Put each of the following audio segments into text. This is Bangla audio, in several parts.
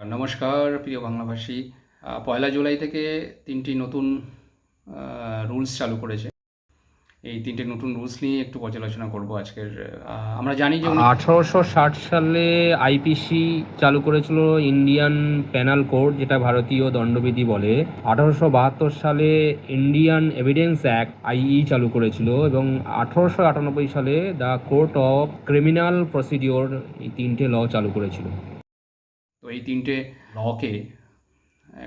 নমস্কার, প্রিয় বাংলাভাষী। পয়লা জুলাই থেকে তিনটি নতুন রুলস চালু করেছে। এই তিনটে নতুন রুলস নিয়ে একটু পর্যালোচনা করব আজকের আমরা জানি যে আঠারোশো ষাট সালে আইপিসি চালু করেছিল ইন্ডিয়ান প্যানাল কোড, যেটা ভারতীয় দণ্ডবিধি বলে। আঠারোশো বাহাত্তর সালে ইন্ডিয়ান এভিডেন্স অ্যাক্ট আইই চালু করেছিল এবং আঠারোশো আটানব্বই সালে the court of criminal procedure এই তিনটে ল চালু করেছিল। তো এই তিনটে লকে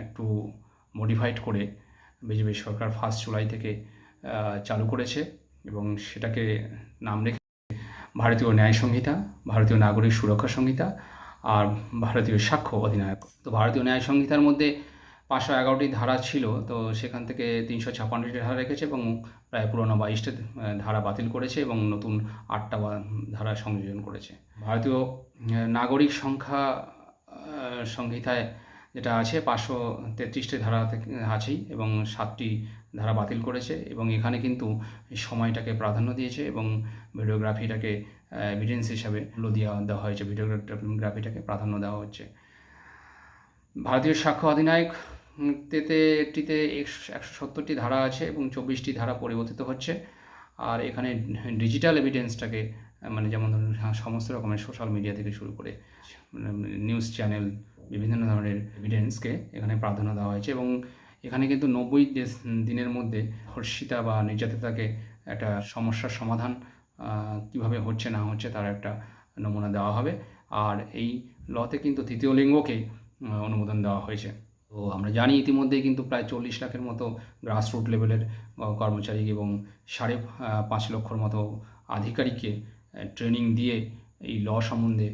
একটু মডিফাইড করে বিজেপি সরকার ফার্স্ট জুলাই থেকে চালু করেছে এবং সেটাকে নাম রেখে ভারতীয় ন্যায় সংহিতা, ভারতীয় নাগরিক সুরক্ষা সংহিতা আর ভারতীয় সাক্ষ্য অধিনায়ক। তো ভারতীয় ন্যায় সংহিতার মধ্যে পাঁচশো এগারোটি ধারা ছিল, তো সেখান থেকে তিনশো ছাপ্পান্নটি ধারা রেখেছে এবং প্রায় পুরোনো বাইশটা ধারা বাতিল করেছে এবং নতুন আটটা ধারা সংযোজন করেছে। ভারতীয় নাগরিক সংখ্যা সংহিতায় যেটা আছে, পাঁচশো তেত্রিশটি ধারা আছেই এবং সাতটি ধারা বাতিল করেছে এবং এখানে কিন্তু সময়টাকে প্রাধান্য দিয়েছে এবং ভিডিওগ্রাফিটাকে এভিডেন্স হিসাবে দেওয়া দেওয়া হয়েছে, ভিডিওগ্রাফিটাকে প্রাধান্য দেওয়া হচ্ছে। ভারতীয় সাক্ষ্য অধিনায়ক তেতে একটিতে একশো সত্তরটি ধারা আছে এবং চব্বিশটি ধারা পরিবর্তিত হচ্ছে। আর এখানে ডিজিটাল এভিডেন্সটাকে মানে যেমন ধরুন হ্যাঁ, সমস্ত রকমের সোশ্যাল মিডিয়া থেকে শুরু করে নিউজ চ্যানেল বিভিন্ন ধরনের এভিডেন্সকে এখানে প্রাধান্য দেওয়া হয়েছে এবং এখানে কিন্তু নব্বই দিনের মধ্যে ধর্ষিতা বা নির্যাতিতাকে একটা সমস্যার সমাধান কীভাবে হচ্ছে না হচ্ছে তার একটা নমুনা দেওয়া হবে। আর এই লতে কিন্তু তৃতীয় লিঙ্গকে অনুমোদন দেওয়া হয়েছে। তো আমরা জানি ইতিমধ্যেই কিন্তু প্রায় চল্লিশ লাখের মতো গ্রাসরুট লেভেলের কর্মচারী এবং সাড়ে পাঁচ লক্ষর মতো আধিকারিককে ট্রেনিং দিয়ে এই ল সম্বন্ধে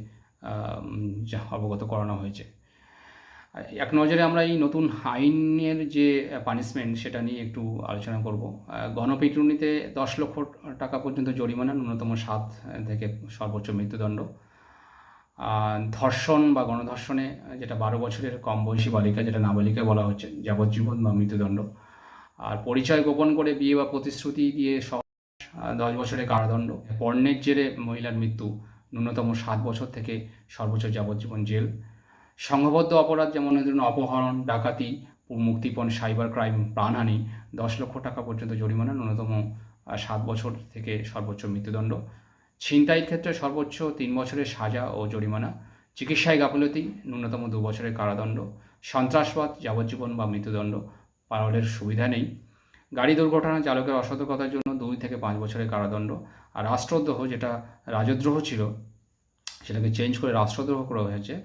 অবগত করানো হয়েছে। এক নজরে আমরা এই নতুন আইনের যে পানিশমেন্ট সেটা নিয়ে একটু আলোচনা করব। গণপিটুনিতে দশ লক্ষ টাকা পর্যন্ত জরিমানা ন্যূনতম সাত থেকে সর্বোচ্চ মৃত্যুদণ্ড। ধর্ষণ বা গণধর্ষণে যেটা বারো বছরের কম বয়সী বালিকা, যেটা নাবালিকা বলা হচ্ছে, যাবজ্জীবন বা মৃত্যুদণ্ড। আর পরিচয় গোপন করে বিয়ে বা প্রতিশ্রুতি দিয়ে দশ বছরের কারাদণ্ড। পর্ণের জেরে মহিলার মৃত্যু, ন্যূনতম সাত বছর থেকে সর্বোচ্চ যাবজ্জীবন জেল। সংঘবদ্ধ অপরাধ যেমন ধরুন অপহরণ, ডাকাতি, মুক্তিপণ, সাইবার ক্রাইম, প্রাণহানি, দশ লক্ষ টাকা পর্যন্ত জরিমানা, ন্যূনতম সাত বছর থেকে সর্বোচ্চ মৃত্যুদণ্ড। ছিনতাইয়ের ক্ষেত্রে সর্বোচ্চ তিন বছরের সাজা ও জরিমানা। চিকিৎসায় গাফলতি, ন্যূনতম দু বছরের কারাদণ্ড। সন্ত্রাসবাদ, যাবজ্জীবন বা মৃত্যুদণ্ড। পারলের সুবিধা নেই। গাড়ি দুর্ঘটনা চালকের অসতর্কতার জন্য দুই থেকে পাঁচ বছরের কারাদণ্ড। আর রাষ্ট্রদ্রোহ যেটা রাজদ্রোহ ছিল, সেটাকে চেঞ্জ করে রাষ্ট্রদ্রোহ করা হয়েছে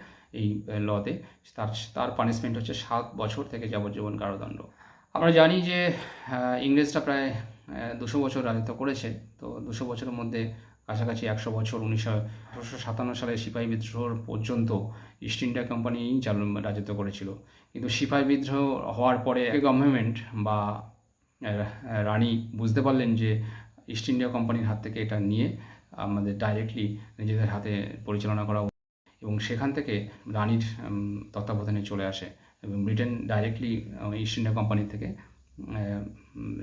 এই লতে তার তার পানিশমেন্ট হচ্ছে সাত বছর থেকে যাবজ্জীবন কারাদণ্ড। আমরা জানি যে ইংরেজরা প্রায় দুশো বছর রাজত্ব করেছে। তো দুশো বছরের মধ্যে কাছাকাছি একশো বছর, উনিশশো সাতান্ন সালে সিপাহী বিদ্রোহ পর্যন্ত ইস্ট ইন্ডিয়া কোম্পানি চালু, রাজত্ব করেছিল। কিন্তু সিপাহী বিদ্রোহ হওয়ার পরে গভর্নমেন্ট বা রানী বুঝতে পারলেন যে ইস্ট ইন্ডিয়া কোম্পানির হাত থেকে এটা নিয়ে আমাদের ডাইরেক্টলি নিজেদের হাতে পরিচালনা করা। এবং সেখান থেকে রানীর তত্ত্বাবধানে চলে আসে এবং Britain directly East India Company থেকে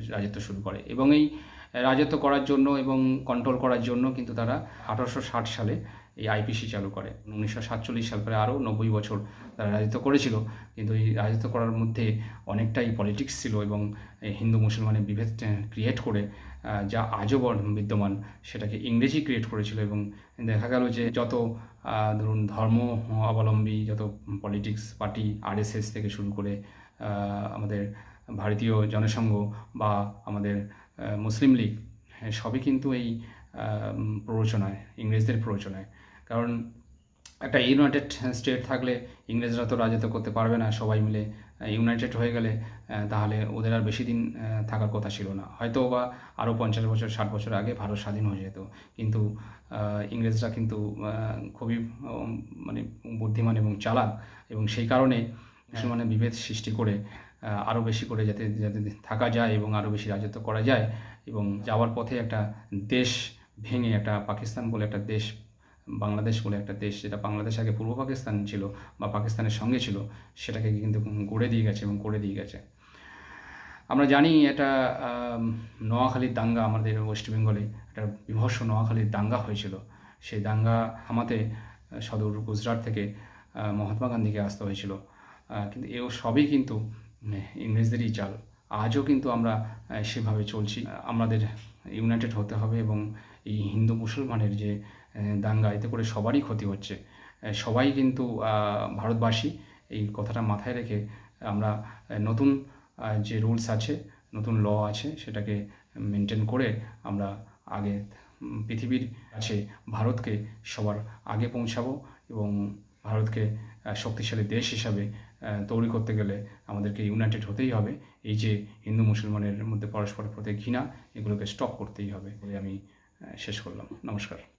রাজত্ব শুরু করে এবং এই রাজত্ব করার জন্য এবং কন্ট্রোল করার জন্য কিন্তু তারা আঠারোশো ষাট সালে এই আইপিসি চালু করে। উনিশশো সাতচল্লিশ সাল পরে আরও নব্বই বছর তারা রাজত্ব করেছিল। কিন্তু এই রাজত্ব করার মধ্যে অনেকটাই পলিটিক্স ছিল এবং হিন্দু মুসলমানের বিভেদ ক্রিয়েট করে যা আজও বিদ্যমান সেটাকে ইংরেজি ক্রিয়েট করেছিল এবং দেখা গেল যে যত ধরুন ধর্ম অবলম্বী যত পলিটিক্স পার্টি আরএসএস থেকে শুরু করে আমাদের ভারতীয় জনসংঘ বা আমাদের মুসলিম লীগ হ্যাঁ, সবই কিন্তু এই প্ররোচনায় ইংরেজদের প্ররোচনায়। কারণ একটা ইউনাইটেড স্টেট থাকলে ইংরেজরা তো রাজত্ব করতে পারবে না সবাই মিলে ইউনাইটেড হয়ে গেলে তাহলে ওদের আর বেশি দিন থাকার কথা ছিল না। হয়তো বা আরও পঞ্চাশ বছর ষাট বছর আগে ভারত স্বাধীন হয়ে যেত। কিন্তু ইংরেজরা কিন্তু খুবই মানে বুদ্ধিমান এবং চালাক। এবং সেই কারণে মুসলমানের বিভেদ সৃষ্টি করে আরও বেশি করে যাতে যাতে থাকা যায় এবং আরও বেশি রাজত্ব করা যায়। এবং যাওয়ার পথে একটা দেশ ভেঙে একটা পাকিস্তান বলে একটা দেশ, বাংলাদেশ বলে একটা দেশ, যেটা বাংলাদেশ আগে পূর্ব পাকিস্তান ছিল বা পাকিস্তানের সঙ্গে ছিল, সেটাকে কিন্তু গড়ে দিয়ে গেছে এবং করে দিয়ে গেছে। আমরা জানি এটা নোয়াখালীর দাঙ্গা আমাদের ওয়েস্ট বেঙ্গলে, একটা বিভৎস নোয়াখালীর দাঙ্গা হয়েছিল। সেই দাঙ্গা থামাতে সদর গুজরাট থেকে মহাত্মা গান্ধীকে আসতে হয়েছিল। কিন্তু এও সবই কিন্তু ইংরেজদেরই চাল। আজও কিন্তু আমরা সেভাবে চলছি। আমাদের ইউনাইটেড হতে হবে এবং এই হিন্দু মুসলমানের যে দাঙ্গা, এতে করে সবারই ক্ষতি হচ্ছে। সবাই কিন্তু ভারতবাসী, এই কথাটা মাথায় রেখে আমরা নতুন যে রুলস আছে, নতুন ল আছে, সেটাকে মেনটেন করে আমরা আগে পৃথিবীর কাছে ভারতকে সবার আগে পৌঁছাবো এবং ভারতকে শক্তিশালী দেশ হিসাবে তৈরি করতে গেলে আমাদেরকে ইউনাইটেড হতেই হবে। এই যে হিন্দু মুসলমানের মধ্যে পরস্পরের প্রতি ঘৃণা, এগুলোকে স্টপ করতেই হবে বলে আমি শেষ করলাম। নমস্কার।